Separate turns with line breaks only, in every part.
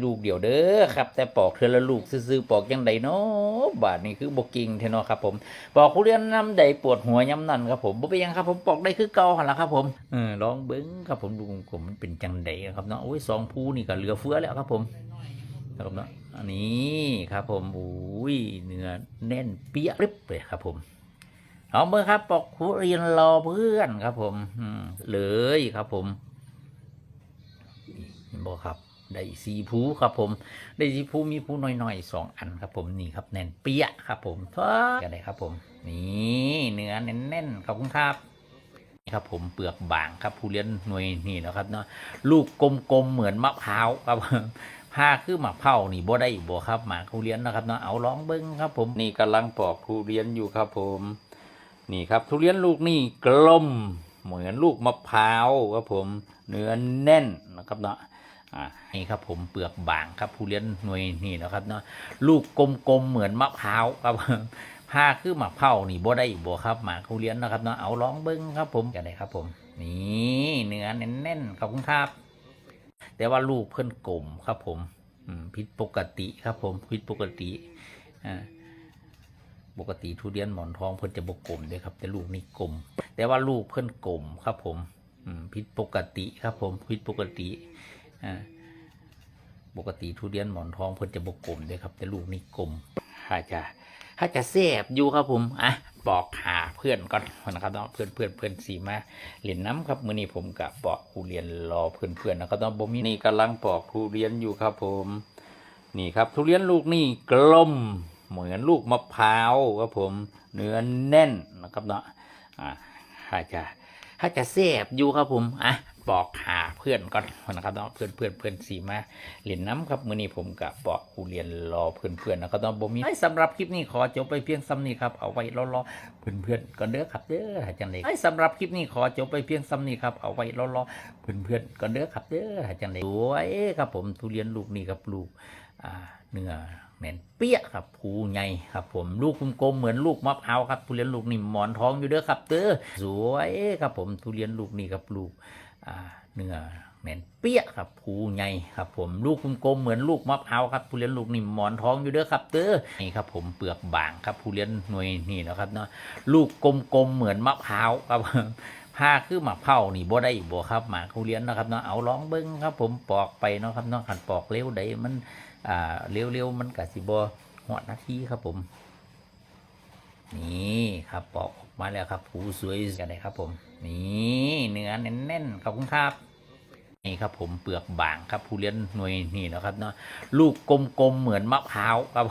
ลูกเดียวเด้อครับ แต่ปอกเทือละลูกซื้อๆปอกยังไดเนาะบาทนี่คือบกิงเทนาะครับผมปอกผู้เรียนน้ำใดปวดหัวย้ำนั่นครับผมบ่เป็นหยังครับผมปอกได้คือเก่าหันละครับผมเออลองเบิ้งครับผมดูผมมันเป็นจังไดครับเนาะโอ้ยสองผู้นี่ก็เหลือเฟือแล้วครับผมครับเนาะอันนี้ครับผมอุ้ยเนื้อแน่นเปียริบเลยครับผมเอาเมื่อครับปอกผู้เรียนรอเพื่อนครับผมอืมเลยครับผมบอกครับ ได้สีผูครับผม ได้สีผูมีผูน้อยๆสองอันครับผมนี่ครับแน่นเปียะครับผมท้ากันเลยครับผม นี่เนื้อแน่นๆขอบคุณครับนี่ครับผมเปลือกบางครับผู้เรียนหน่วยนี่นะครับเนาะลูกกลมๆเหมือนมะพร้าวครับผ้าคือหมากเผานี่บ่ได้บ่ครับหมากทุเรียนนะครับเนาะเอาลองเบิ้งครับ ผมนี่กำลังปอกทุเรียนอยู่ครับผม นี่ครับทุเรียนลูกนี่กลมเหมือนลูกมะพร้าวครับผม เนื้อแน่นนะครับเนาะ อ่านี่ครับผมเปลือกบางครับทุเรียนหน่วยนี่นะครับเนาะลูกกลมๆเหมือนมะพร้าวครับผ้าคือหมากเผานี่บ่ได้บ่ครับหมากทุเรียนนะครับเนาะเอาลองเบิ้งครับผมกันเลยครับผม นี่เนื้อแน่นๆขอบคุณครับ แต่ว่าลูกเพิ่นกลมครับผมอืผิดปกติครับผมผิดปกติอ่าปกติทุเรียนหมอนทองเพิ่นจะบกกลมเด้ครับ แต่ลูกนี่กลม แต่ว่าลูกเพิ่นกลมครับผมอืมผิดปกติครับผมผิดปกติ อ่าปกติทุเรียนหมอนทองเพิ่นจะบกกลมด้วยครับ แต่ลูกนี่กลมถ้าจะถ้าจะแสบอยู่ครับผมอะบอกหาเพื่อนก่อนนะครับเนาะเพื่อนเพื่อนเพื่อนสีมาเหรียญน้ำครับมื้อนี้ผมกับปอกทุเรียนรอเพื่อนๆนนะครับตอนบ่มีนี่กำลังปอกทุเรียนอยู่ครับผม นี่ครับ ทุเรียนลูกนี่กลม เหมือนลูกมะพร้าวครับผมเนื้อแน่นนะครับเนาะอ่าถ้าจะถ้าจะแซบอยู่ครับผมอะ ปอกหาเพื่อนก่อนนะครับเนาะเพื่อนเพื่อนเพื่อนสีมาเหรียญน้ำครับมื้อนี้ผมกับปอกทุเรียนรอเพื่อนๆนนะครับตอนบ่มีสำหรับคลิปนี้ขอจบไปเพียงซ้ำนี้ครับเอาไว้รอๆเพื่อนๆก็เด้อครับเด้อหาจังไดไอ้สำหรับคลิปนี้ขอจบไปเพียงซ้ำนี้ครับเอาไว้รอๆเพื่อนๆก็เด้อครับเด้อหาจังไดสวยครับผมทุเรียนลูกนี่ครับลูกอ่าเนื้อแน่นเปี้ยครับภูใหญ่ครับผมลูกกลมๆเหมือนลูกมะพร้าวครับทุเรียนลูกนี่หมอนทองอยู่เด้อครับเด้อสวยครับผมทุเรียนลูกนี่ครับลูก เนื้อแน่นเปี้ยครับภูใหญ่ครับ ผมลูกกลมๆเหมือนลูกมะพร้าวครับทุเรียนลูกนี่หมอนท้องอยู่เด้อครับเด้อนี่ครับ ผมเปลือกบางครับทุเรียนหน่วยนี่นะครับเนาะลูกกลมๆเหมือนมะพร้าวครับผ้าคือหมากเผานี่บ่ได้บ่ครับหมากทุเรียนนะครับเนาะเอาลองเบิ้งครับ ผมปอกไปเนาะครับเนาะขันปอกเร็วได้มันอ่าเร็วๆมันกะสิบ่หอดนาทีครับผม นี่ครับปอก มาแล้วครับผูสวยกันเลยครับผม นี่เนื้อแน่นๆขอบคุณครับนี่ครับผมเปลือกบางครับทุเรียนหน่วยนี่นะครับเนาะลูกกลมๆเหมือนมะพร้าวครับ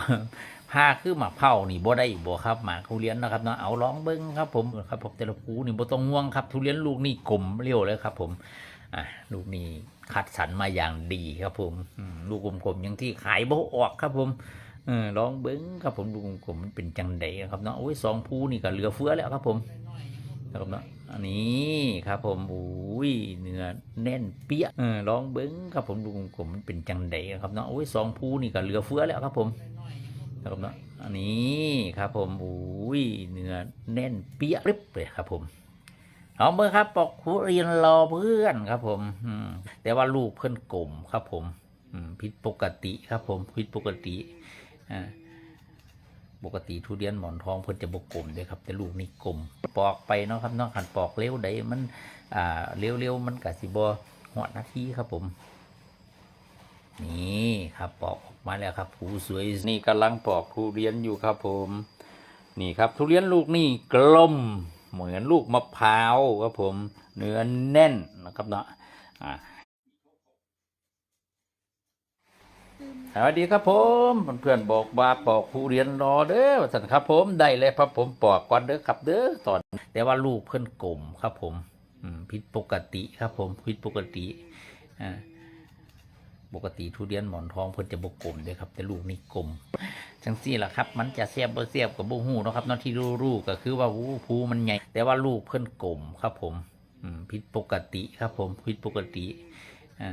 ผ้าคือหมากเผานี่บ่ได้บ่ครับหมากทุเรียนนะครับเนาะเอาลองเบิ้งครับผมครับผมแต่ละภูนี่บ่ต้องห่วงครับทุเรียนลูกนี่กลมเรียวเลยครับ ผมอะลูกนี่คัดสรรมาอย่างดีครับผมอืมลูกกลมๆอย่างที่ขายบ่ออกครับผม เออลองเบิ้งครับผมลูกลมมันเป็นจังไดครับเนาะโอ้ยสองภูนี่ก็เหลือเฟือแล้วครับผมครับเนาะอันนี้ครับผมอุ้ยเนื้อแน่นเปี้ยเออลองเบิ้งครับผมลูกลมมันเป็นจังไดครับเนาะโอ้ยสองภูนี่ก็เหลือเฟือแล้วครับผมครับเนาะอันนี้ครับผมอุ้ยเนื้อแน่นเปี้ยริบเลยครับผมเอาเมื่อครับปอกทุเรียนรอเพื่อนครับผมอืมแต่ว่าลูกเพื่อนกลมครับผมอืมผิดปกติครับผมผิดปกติ ปกติทุเรียนหมอนทองเพิ่นจะบกกลมเด้ครับ แต่ลูกนี่กลมปอกไปเนาะครับเนาะขันปอกเร็วได้มันอ่าเร็วๆมันกะสิบหอดนาทีครับผม นี่ครับปอกออกมาแล้วครับผูสวยนี่กำลังปอกทุเรียนอยู่ครับผม นี่ครับทุเรียนลูกนี่กลม เหมือนลูกมะพร้าวครับผม เนื้อแน่นนะครับเนาะอ่า สวัสดีครับผมเพื่อนบอกว่าปอกทุเรียนรอเด้อสันครับผมได้เลยครับผมปอกก่อนเด้อครับเด้อตอน แต่ว่าลูกเพื่อนกลมครับผมอืมผิดปกติครับผมผิดปกติอ่าปกติทุเรียนหมอนทองเพิ่นจะบกกลมเด้ครับ แต่ลูกนี่กลมจังซี่ล่ะครับ มันจะเสียบบ่เสียบกับบ่ฮู้เนะครับนาะที่รู้ๆก็คือว่าวู้ภูมันใหญ่ แต่ว่าลูกเพิ่นกลมครับผมอืมผิดปกติครับผมผิดปกติอ่า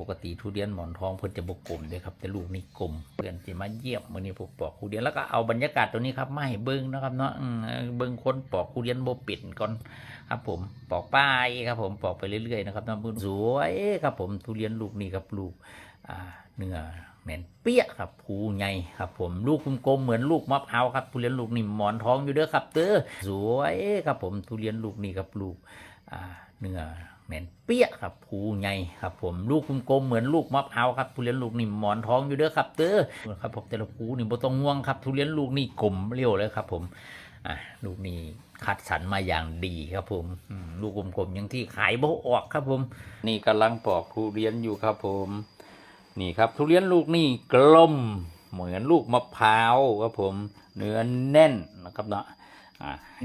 ปกติทุเรียนหมอนทองเพิ่นจะบกกลมเด้ครับ แต่ลูกนี่กลมเพื่อนสิมาเยี่ยมมื้อนี้ผมปอกทุเรียนแล้วก็เอาบรรยากาศตัวนี้ครับมาให้เบิ่งนะครับเนาะเบิ่งคนปอกทุเรียนบ่เป็นก่อนครับ ผมปอกป้ายครับผมปอกไปเรื่อยๆนะครับน้ำมือสวยครับผมทุเรียนลูกนี่ครับลูกเนื้อแน่นเปี้ยครับภูใหญ่ครับ ผมลูกกลมๆเหมือนลูกมะพร้าวครับทุเรียนลูกนี่หมอนทองอยู่เด้อครับเด้อสวยครับผมทุเรียนลูกนี่ครับลูกเนื้อ แน่นเปี้ยครับภูใหญ่ครับ ผมลูกกลมๆเหมือนลูกมะพร้าวครับทุเรียนลูกนี่หมอนทองอยู่เด้อครับเด้อครับผมแต่ละภูนี่บ่ต้องห่วงครับทุเรียนลูกนี่กลมเรียวเลยครับ ผมอ่าลูกนี่คัดสรรมาอย่างดีครับ ผมอืมลูกกลมๆอย่างที่ขายบ่ออกครับ ผม นี่กำลังปอกทุเรียนอยู่ครับ ผม นี่ครับ ทุเรียนลูกนี่กลม เหมือนลูกมะพร้าวครับผม เนื้อแน่นนะครับเนาะอ่า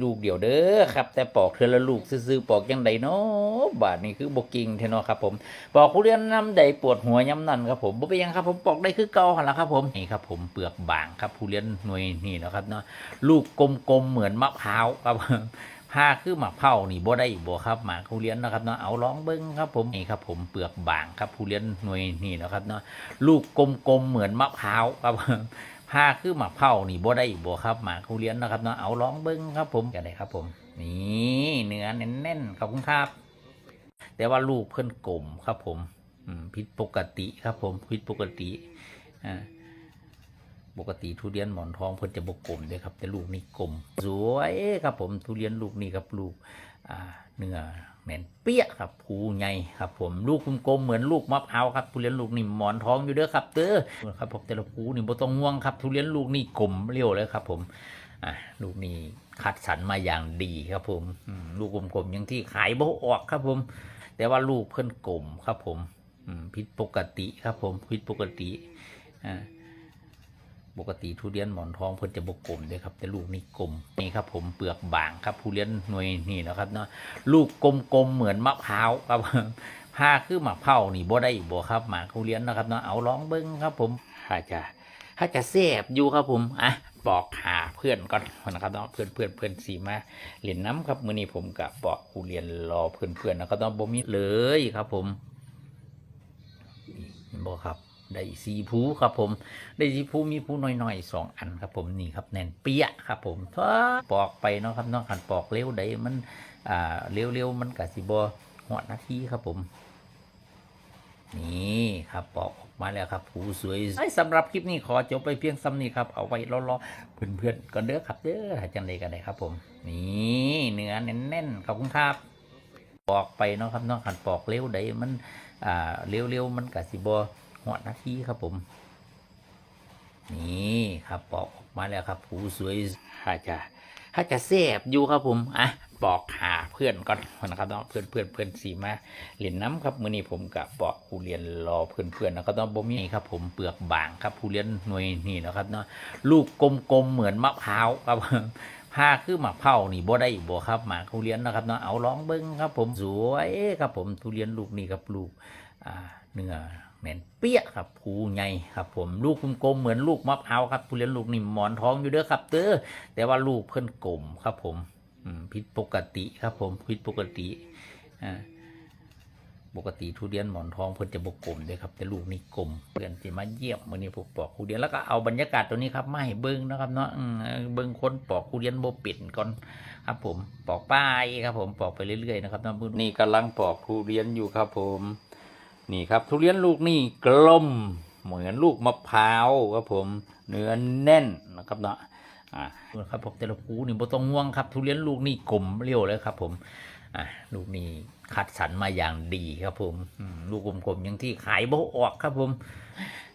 ลูกเดียวเด้อครับ แต่ปอกเทอละลูกซื่อๆปอกยังไดเนาะบาทนี่คือบกิงเทนาะครับ ผมปอกทุเรียนน้ำใดปวดหัวย้ำนั่นครับผมบ่เป็นหยังครับ ผมปอกได้คือเก่าหันละครับ ผมนี่ครับ ผมเปลือกบางครับทุเรียนหน่วยนี่นะครับเนาะลูกกลมๆเหมือนมะพร้าวครับผ้าคือหมากเผานี่บ่ได้บ่ครับหมากทุเรียนนะครับเนาะเอาลองเบิ้งครับผมนี่ครับผมเปลือกบางครับทุเรียนหน่วยนี่นะครับเนาะลูกกลมๆเหมือนมะพร้าวครับ ผ้าคือหมากเผานี่บ่ได้บ่ครับหมากทุเรียนนะครับเนาะเอาลองเบิ้งครับผมกันได้ครับผม นี่เนื้อแน่นๆขอบคุณครับ แต่ว่าลูกเพิ่นกลมครับผมอืผิดปกติครับผมผิดปกติอ่าปกติทุเรียนหมอนทองเพิ่นจะบกกลมเลยครับ แต่ลูกนี่กลม สวยครับผมทุเรียนลูกนี่ครับลูกอ่าเนื้อ แน่นเปี้ยครับภูใหญ่ครับผมลูกกลมๆเหมือนลูกมะพร้าวครับทุเรียนลูกนี่หมอนท้องอยู่เด้อครับเด้อครับผมแต่ละภูนี่บ่ต้องห่วงครับทุเรียนลูกนี่กลมเรียวเลยครับ ผมอ่าลูกนี่คัดสรรมาอย่างดีครับผมลูกกลมๆอย่างที่ขายบ่ออกครับผม แต่ว่าลูกเพิ่นกลมครับผมอืมผิดปกติครับผมผิดปกติอ่า ปกติทุเรียนหมอนทองเพิ่นจะบกกลมเลยครับ แต่ลูกนี่กลมนี่ครับ ผมเปลือกบางครับทุเรียนหน่วยนี่นะครับเนาะลูกกลมๆเหมือนมะพร้าวครับผ้าคือมากเผานี่บ่ได้บ่ครับหมากทุเรียนนะครับเนาะเอาลองเบิ้งครับ ผมถ้าจะถ้าจะแซบอยู่ครับผมอะบอกหาเพื่อนก่อนนะครับเนาะเพื่อนเพื่อนเพื่อนสีมาเหรียนน้ำครับมื้อนี้ผมกับบอกทุเรียนรอเพื่อนเพื่อนนะครับเนาะบ่มีเลยครับ ผมนี่บ่ครับ ได้สีผูครับผม ได้สีผูมีผูน้อยๆสองอันครับผมนี่ครับแน่นเปี้ยครับผมถ้าปอกไปเนาะครับเนาะขันปอกเร็วได้มันอ่าเร็วๆมันกะสิบหัวนาทีครับผมนี่ครับปอกออกมาแล้วครับผูสวยไอ้สำหรับคลิปนี้ขอจบไปเพียงซ้ำนี้ครับเอาไว้รอๆเพื่อนๆก่อนเด้อครับเด้อถ้าจังเลยกันเลยครับผม นี่เนื้อแน่นๆขอบคุณครับปอกไปเนาะครับเนาะขันปอกเร็วได้มันอ่าเร็วๆมันกะสิบ หัวนาทีครับผม นี่ครับปอกออกมาแล้วครับผูสวยถ้าจะถ้าจะแซ่บอยู่ครับผมอะปอกหาเพื่อนก่อนนะครับเนาะเพื่อนเพื่อนเพื่อนสีมาเรียนน้ำครับมือนี้ผมกับปอกผู้เรียนรอเพื่อนเพื่อนนะครับเนาะบ่มีครับ ผมเปลือกบางครับผู้เรียนหน่วยนี่นะครับเนาะลูกกลมๆเหมือนมะพร้าวครับผ้าคือหมากเผานี่บ่ได้บ่ครับหมากทุเรียนนะครับเนาะเอาลองเบิ้งครับ ผมสวยครับผมทุเรียนลูกนี่ครับลูกอ่าเนื้อ แน่นเปี้ยครับภูใหญ่ครับ ผมลูกกลมๆเหมือนลูกมะพร้าวครับทุเรียนลูกนี่หมอนทองอยู่เด้อครับเด้อแต่ว่าลูกเพิ่นกลมครับผมอืมผิดปกติครับ ผมผิดปกติอ่าปกติทุเรียนหมอนทองเพิ่นจะบกกลมเลยครับ แต่ลูกนี่กลมเพื่อนจะมาเยี่ยมมื้อนี้ผมปอกทุเรียนแล้วก็เอาบรรยากาศตัวนี้ครับมาให้เบิ่งนะครับเนาะอืมเบิ่งคนปอกทุเรียนบ่เป็ดก่อนครับ ผมปอกป้ายครับ ผมปอกไปเรื่อยๆนะครับเนาะนี่กำลังปอกทุเรียนอยู่ครับ ผม นี่ครับทุเรียนลูกนี่กลม เหมือนลูกมะพร้าวครับผมเนื้อแน่นนะครับเนาะอ่าครับผมแต่ละภูนี่บ่ต้องห่วงครับ ทุเรียนลูกนี่กลมเรียวเลยครับ ผมอ่าลูกนี่คัดสรรมาอย่างดีครับผมลูกกลมๆอย่างที่ขายบ่ออกครับผม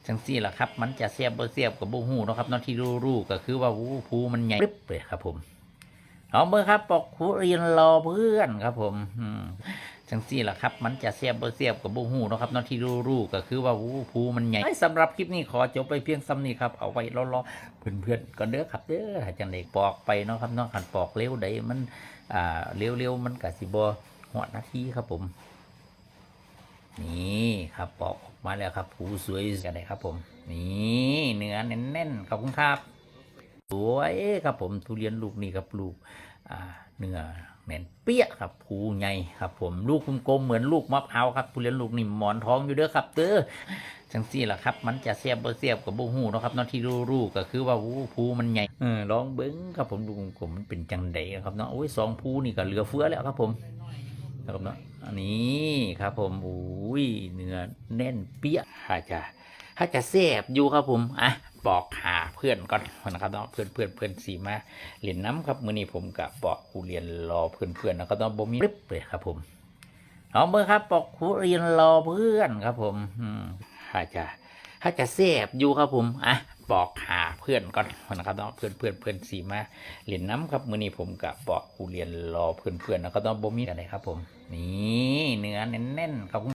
จังซี่ละครับ มันจะเสียบบ่เสียบกับบ่ฮู้นะครับเนาะที่รู้ๆก็คือว่าวูภูมันใหญ่ปึ๊บเลยครับผมเอาเบอร์ครับปอกทุเรียนรอเพื่อนครับผมอืม จังซี่ล่ะครับ มันจะเสียบบ่เสียบกับบูฮูเนาะครับเนาะที่รู้ๆก็คือว่าวูภูมันใหญ่สำหรับคลิปนี้ขอจบไปเพียงซ้ำนี้ครับเอาไว้รอๆเพื่อนๆก่อนเด้อครับเด้อถ้าจังไดปอกไปเนาะครับเนาะขันปอกเร็วได้มันอ่าเร็วๆมันก็สิบ่หัวนาทีครับผมนี่ครับปอกออกมาแล้วครับผูสวยกันเลยครับ ผม นี่เนื้อแน่นๆขอบคุณครับสวยครับผมทุเรียนลูกนี่ครับลูกอ่าเนื้อ แน่นเปี้ยครับภูใหญ่ครับ ผมลูกกลมๆเหมือนลูกมะพร้าวครับทุเรียนลูกนี่หมอนท้องอยู่เด้อครับเด้อจังซี่ล่ะครับ มันจะเสียบบ่เสียบกับบ่ฮู้เนาะครับเนาะที่รู้ๆก็คือว่าวูภูมันใหญ่เออลองเบิ่งครับผมดูกลมมันเป็นจังไดครับเนาะโอ้ยสองภูนี่ก็เหลือเฟือแล้วครับผมนะครับเนาะอันนี้ครับผมอุ้ยเนื้อแน่นเปี้ยถ้าจะ ถ้าจะแซ่บอยู่ครับผมอะบอกหาเพื่อนก่อนนะครับต้องเพื่อนเพื่อนเพื่อนสีมาเรียนน้ำครับมื้อนี้ผมกับบอกครูเรียนรอเพื่อนเพื่อนแล้วก็ต้องบ่มีริบเลยครับผมเอาเบอร์ครับบอกครูเรียนรอเพื่อนครับผมอืมถ้าจะถ้าจะแซ่บอยู่ครับผมอะบอกหาเพื่อนก่อนนะครับต้องเพื่อนเพื่อนเพื่อนสีมาเรียนน้ำครับมื้อนี้ผมกับบอกครูเรียนรอเพื่อนเพื่อนแล้วก็ต้องบ่มีอะไรครับผมนี่เนื้อแน่นๆครับ